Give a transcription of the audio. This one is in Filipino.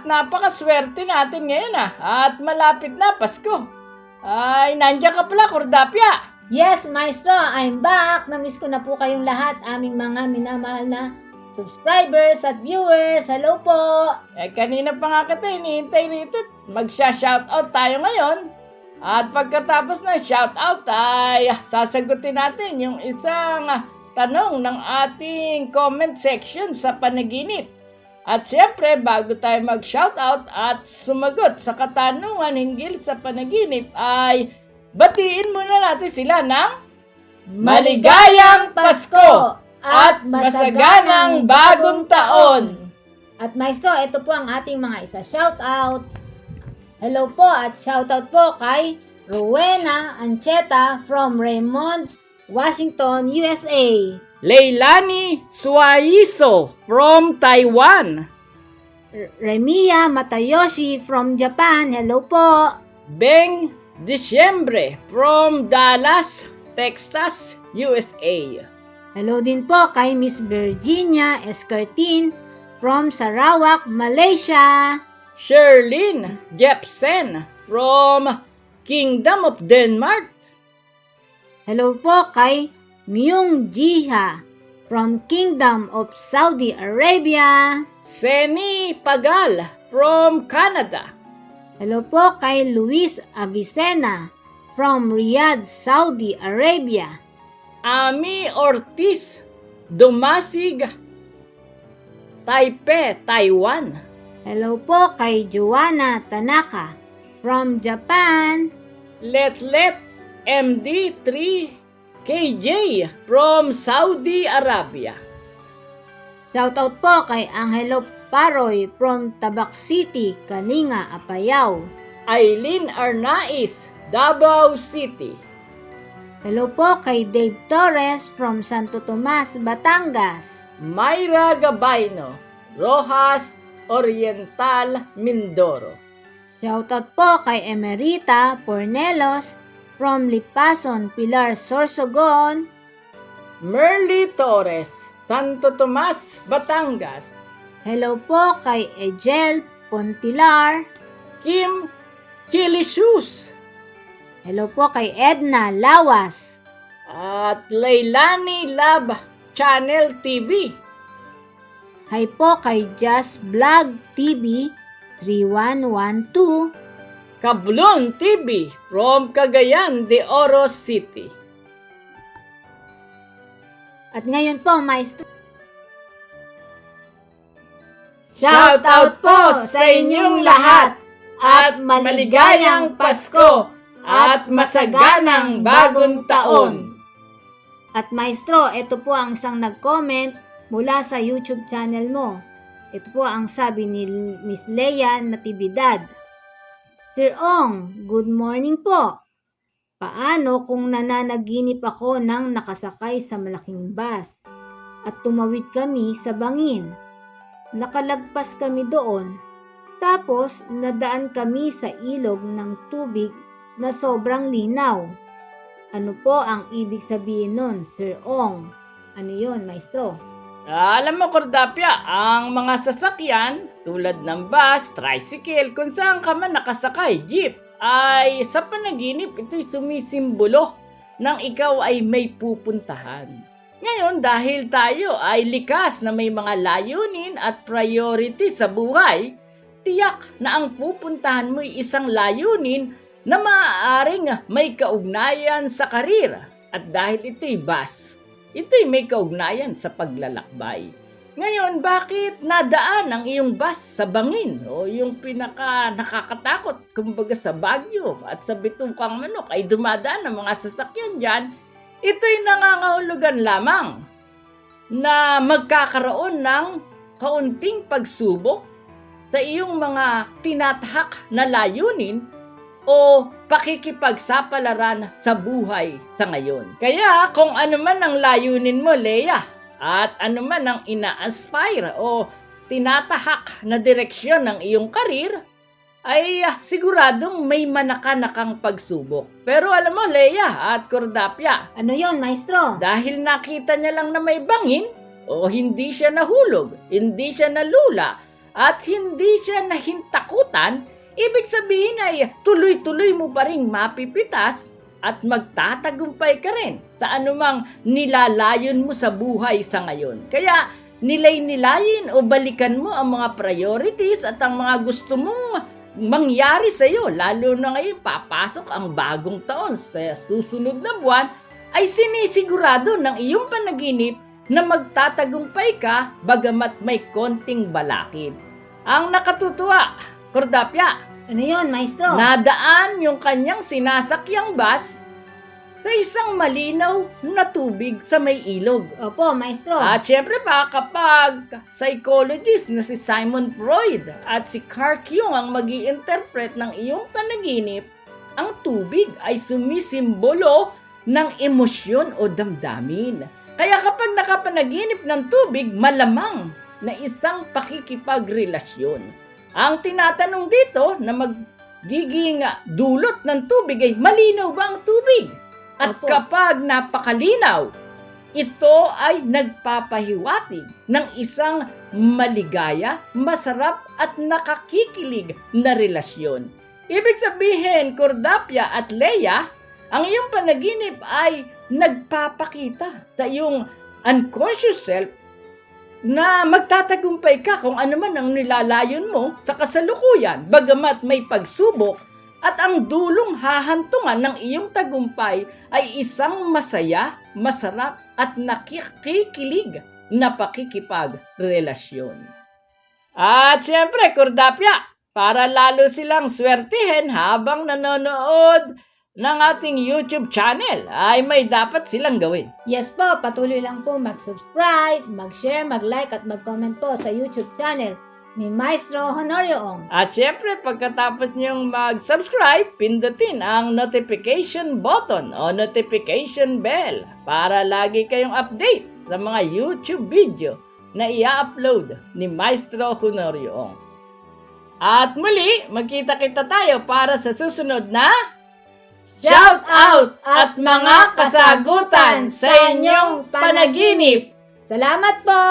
At napakaswerte natin ngayon ah. At malapit na Pasko. Ay, nandiyan ka pala, Cordapia. Yes, Maestro, I'm back. Namiss ko na po kayong lahat, aming mga minamahal na subscribers at viewers. Hello po! Eh, kanina pa nga kita hinihintay rito. Magsha-shoutout tayo ngayon. At pagkatapos ng shoutout ay sasagutin natin yung isang ah, tanong ng ating comment section sa panaginip. At siyempre, bago tayo mag-shoutout at sumagot sa katanungan hinggil sa panaginip ay batiin muna natin sila ng Maligayang Pasko at Masaganang Bagong Taon! At Maestro, ito po ang ating mga isa shoutout. Hello po at shoutout po kay Rowena Ancheta from Raymond, Washington, USA. Leilani Suaiso from Taiwan. R- Remiya Matayoshi from Japan. Hello po. Beng Disyembre from Dallas, Texas, USA. Hello din po kay Miss Virginia Escartin from Sarawak, Malaysia. Sherlyn Jepsen from Kingdom of Denmark. Hello po kay Myung Jiha from Kingdom of Saudi Arabia. Seni Pagal from Canada. Hello po kay Luis Avicena from Riyadh, Saudi Arabia. Ami Ortiz Dumasig Taipei, Taiwan. Hello po kay Joanna Tanaka from Japan. Letlet MD3 KJ from Saudi Arabia. Shoutout po kay Angelo Paroy from Tabac City, Kalinga, Apayao. Aileen Arnaiz, Davao City. Hello po kay Dave Torres from Santo Tomas, Batangas. Mayra Gabayno, Rojas Oriental, Mindoro. Shoutout po kay Emerita Pornelos from Lipason, Pilar, Sorsogon. Merly Torres, Santo Tomas, Batangas. Hello po kay Ejel Pontilar. Kim Kilishus Hello po kay Edna Lawas. at Leilani Lab Channel TV. Hi po kay Just Vlog TV 3112. Kablon TV from Cagayan de Oro City. At ngayon po, Maestro. Shoutout po sa inyong lahat at maligayang Pasko at masaganang bagong taon. At Maestro, ito po ang isang nag-comment mula sa YouTube channel mo. Ito po ang sabi ni Miss Leia Natividad. Sir Ong, good morning po. Paano kung nananaginip ako nang nakasakay sa malaking bus at tumawid kami sa bangin? Nakalagpas kami doon. Tapos nadaan kami sa ilog ng tubig na sobrang linaw. Ano po ang ibig sabihin nun, Sir Ong? Ano yon, Maestro? Alam mo, Cordapia, ang mga sasakyan tulad ng bus, tricycle, kung saan ka man nakasakay, jeep, ay sa panaginip ito'y sumisimbolo ng ikaw ay may pupuntahan. Ngayon, dahil tayo ay likas na may mga layunin at priority sa buhay, tiyak na ang pupuntahan mo'y isang layunin na maaaring may kaugnayan sa karir. At dahil ito'y bus, ito'y may kaugnayan sa paglalakbay. Ngayon, bakit nadaan ang iyong bus sa bangin o yung pinaka nakakatakot kumbaga sa Bagyo at sa Bitungkang Manok ay dumadaan ang mga sasakyan dyan? Ito'y nangangahulugan lamang na magkakaroon ng kaunting pagsubok sa iyong mga tinatahak na layunin o pakikipagsapalaran sa buhay sa ngayon. Kaya kung ano man ang layunin mo, Leia, at ano man ang ina-aspire o tinatahak na direksyon ng iyong karir, ay ah, siguradong may manakanakang pagsubok. Pero alam mo, Leia at Cordapia, Ano yon, Maestro? dahil nakita niya lang na may bangin, o hindi siya nahulog, hindi siya nalula, at hindi siya nahintakutan, ibig sabihin ay tuloy-tuloy mo pa rin mapipitas at magtatagumpay ka rin sa anumang nilalayon mo sa buhay sa ngayon. Kaya nilay-nilayin o balikan mo ang mga priorities at ang mga gusto mong mangyari sa iyo, lalo na ngayon papasok ang bagong taon sa susunod na buwan, ay sinisigurado ng iyong panaginip na magtatagumpay ka bagamat may konting balakid. Ang nakatutuwa, Kordapya, Ano yun, maestro? nadaan yung kanyang sinasakyang bus sa isang malinaw na tubig sa may ilog. Opo, maestro. At syempre pa, kapag psychologist na si Simon Freud at si Carl Jung ang mag interpret ng iyong panaginip, ang tubig ay sumisimbolo ng emosyon o damdamin. Kaya kapag nakapanaginip ng tubig, malamang na isang pakikipagrelasyon. Ang tinatanong dito na magiging dulot ng tubig ay malinaw ba ang tubig? At Opo. kapag napakalinaw, ito ay nagpapahiwatig ng isang maligaya, masarap at nakakikilig na relasyon. Ibig sabihin, Cordapia at Leia, ang iyong panaginip ay nagpapakita sa iyong unconscious self na magtatagumpay ka kung ano man ang nilalayon mo sa kasalukuyan, bagamat may pagsubok at ang dulong hahantungan ng iyong tagumpay ay isang masaya, masarap at nakikikilig na pakikipagrelasyon. At siyempre, Kordapya, para lalo silang swertihin habang nanonood ng ating YouTube channel, ay may dapat silang gawin. Yes po, patuloy lang po mag-subscribe, mag-share, mag-like at mag-comment po sa YouTube channel ni Maestro Honorio Ong. At syempre, pagkatapos niyong mag-subscribe, pindutin ang notification button o notification bell para lagi kayong update sa mga YouTube video na i-upload ni Maestro Honorio Ong. At muli, magkita-kita tayo para sa susunod na Shout out at mga kasagutan sa inyong panaginip! Salamat po!